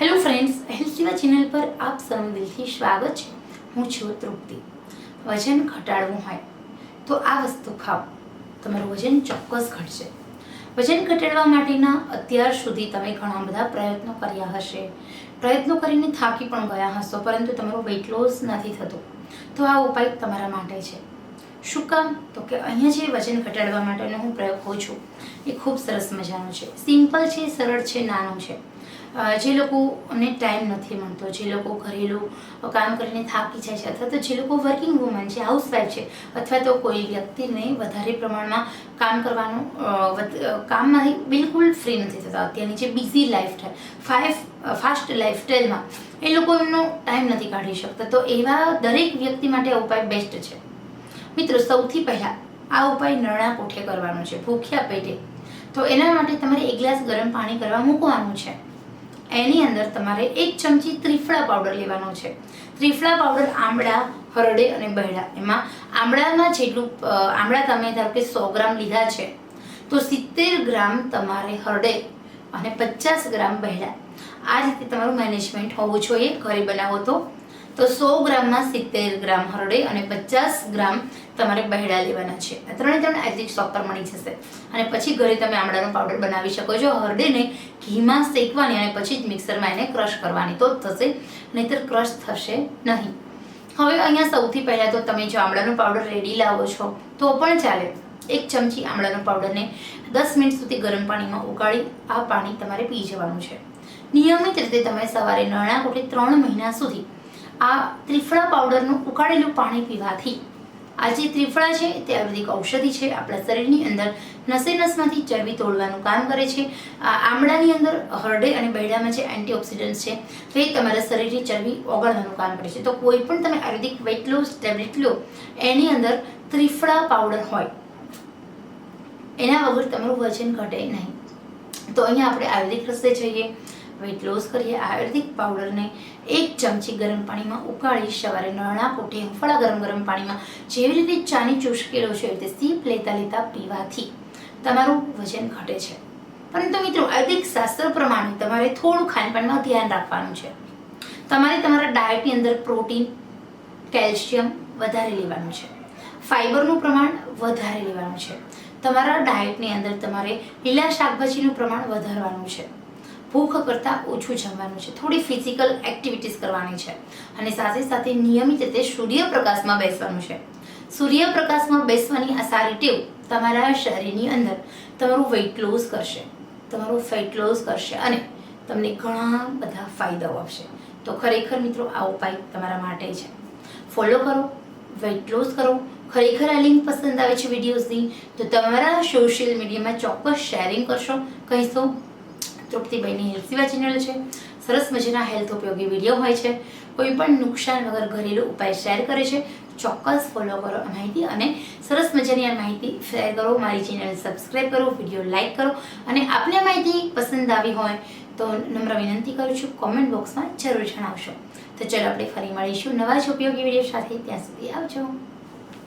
Hello friends હેલ્થીવા channel પર આપ સૌનું દિલથી સ્વાગત છે. હું છું તૃપ્તિ. વજન ઘટાડવું હોય તો આ વસ્તુ ખાઓ. તમારું વજન ચોક્કસ ઘટશે. વજન ઘટાડવા માટેના અત્યાર સુધી તમે ઘણા બધા પ્રયત્નો કર્યા હશે. પ્રયત્નો કરીને થાકી પણ ગયા હશો, પરંતુ તમારું વેઇટ લોસ નથી થતું. તો આ ઉપાય તમારા માટે છે. શું કામ? તો કે અહીંયા જે વજન ઘટાડવા માટેનો હું પ્રયોગ કહું છું, એ ખૂબ સરસ મજાનો છે. સિમ્પલ છે, સરળ છે, નાનો છે. જે લોકોને ટાઈમ નથી મળતો, જે લોકો ઘરેલું કામ કરીને થાકી જાય છે અથવા તો જે લોકો વર્કિંગ વુમન છે હાઉસવાઈફ છે, અથવા તો કોઈ વ્યક્તિને વધારે પ્રમાણમાં કામ કરવાનું કામમાંથી બિલકુલ ફ્રી નથી થતા. અત્યારની જે બિઝી લાઈફ ફાઈવ ફાસ્ટ લાઈફસ્ટાઈલમાં એ લોકો એમનો ટાઈમ નથી કાઢી શકતા. તો એવા દરેક વ્યક્તિ માટે આ ઉપાય બેસ્ટ છે. મિત્રો, સૌથી પહેલાં આ ઉપાય નરણા કોઠે કરવાનો છે, ભૂખ્યા પેટે. તો એના માટે તમારે એક ગ્લાસ ગરમ પાણી કરવા મૂકવાનું છે. એની અંદર તમારે એક ચમચી ત્રિફળા પાવડર લેવાનો છે. ત્રિફળા પાવડર આમળા, હરડે અને બહેડા એમાં આમળામાં જેટલું આમળા તમે ધારો કે સો ગ્રામ લીધા છે, તો સિત્તેર ગ્રામ તમારે હરડે અને પચાસ ગ્રામ બહેડા આ રીતે તમારું મેનેજમેન્ટ હોવું જોઈએ, ઘરે બનાવો તો. તો સો ગ્રામમાં સિત્તેર ગ્રામ હરડે અને પચાસ ગ્રામ તમારે બહેડા લેવાના છે. આ ત્રણે ત્રણ એસિડ શોપ પર મળી જશે. અને પછી ઘરે તમે આમળાનો પાવડર બનાવી શકો છો, હરડેને ઘીમાં શેકવાની અને પછી જ મિક્સરમાં એને ક્રશ કરવાની. તો થશે, નહીતર ક્રશ થશે નહીં. હવે અહીંયા સૌથી પહેલાં તો તમે જો આમળાનો પાવડર રેડી લાવો છો, તો પણ ચાલે. એક ચમચી આમળાનો પાવડરને દસ મિનિટ સુધી ગરમ પાણીમાં ઉકાળી આ પાણી તમારે પી જવાનું છે. નિયમિત રીતે તમે સવારે કોઠે ત્રણ મહિના સુધી આ ત્રિફળા પાવડરનું ઉકાળેલું પાણી પીવાથી આ જે ત્રિફળા છે તે આયુર્વેદિક ઔષધિ છે. આપણા શરીરની અંદર નસે નસમાંથી ચરબી તોડવાનું કામ કરે છે. આમળાની અંદર હરડે અને બૈડામાં જે એન્ટીઓક્સિડન્ટ છે, તે તમારા શરીરની ચરબી ઓગળવાનું કામ કરે છે. તો કોઈ પણ તમે આયુર્વેદિક વેટ લોસ ટેબ્લેટ લો, એની અંદર ત્રિફળા પાવડર હોય. એના વગર તમારું વજન ઘટે નહીં. તો અહીંયા આપણે આયુર્વેદિક રસ્તે જઈએ. વેટ લોસ કરીએ આયુર્વેદિક પાવડરને એક ચમચી ગરમ પાણીમાં ઉકાળી સવારે નરણા કોઠે હંફળા ગરમ ગરમ પાણીમાં જેવી રીતે ચાની ચુસ્કેલો છે રીતે સીપ લેતા લેતા પીવાથી તમારું વજન ઘટે છે. પરંતુ મિત્રો આયુર્વેદિક શાસ્ત્ર પ્રમાણે તમારે થોડું ખાનપાનમાં ધ્યાન રાખવાનું છે. તમારે તમારા ડાયટની અંદર પ્રોટીન કેલ્શિયમ વધારે લેવાનું છે. ફાઇબરનું પ્રમાણ વધારે લેવાનું છે. તમારા ડાયટની અંદર તમારે લીલા શાકભાજીનું પ્રમાણ વધારવાનું છે. ભૂખ કરતાં ઓછું જમવાનું છે. થોડી ફિઝિકલ એક્ટિવિટીઝ કરવાની છે. અને સાથે સાથે નિયમિત રીતે સૂર્યપ્રકાશમાં બેસવાનું છે. સૂર્યપ્રકાશમાં બેસવાની આ સારી ટેવ તમારા શરીરની અંદર તમારું વેઇટ લોસ કરશે. તમારું ફેટ લોસ કરશે અને તમને ઘણા બધા ફાયદાઓ આપશે. તો ખરેખર મિત્રો, આ ઉપાય તમારા માટે છે. ફોલો કરો વેઇટ લોસ કરો. ખરેખર આ લિંક પસંદ આવે છે વિડીયોઝની તો તમારા સોશિયલ મીડિયામાં ચોક્કસ શેરિંગ કરશો. કહીશો તૃપ્તિભાઈની હેલ્થીવા ચેનલ છે. સરસ મજાના હેલ્થ ઉપયોગી વીડિયો હોય છે. કોઈ પણ નુકસાન વગર ઘરેલું ઉપાય શેર કરે છે. ચોક્કસ ફોલો કરો આ માહિતી અને સરસ મજાની આ માહિતી શેર કરો. મારી ચેનલ સબસ્ક્રાઈબ કરો, વીડિયો લાઇક કરો અને આપને માહિતી પસંદ આવી હોય તો નમ્ર વિનંતી કરું છું કોમેન્ટ બોક્સમાં જરૂર જણાવશો. તો ચલો આપણે ફરી મળીશું નવા જ ઉપયોગી વીડિયો સાથે. ત્યાં સુધી આવજો.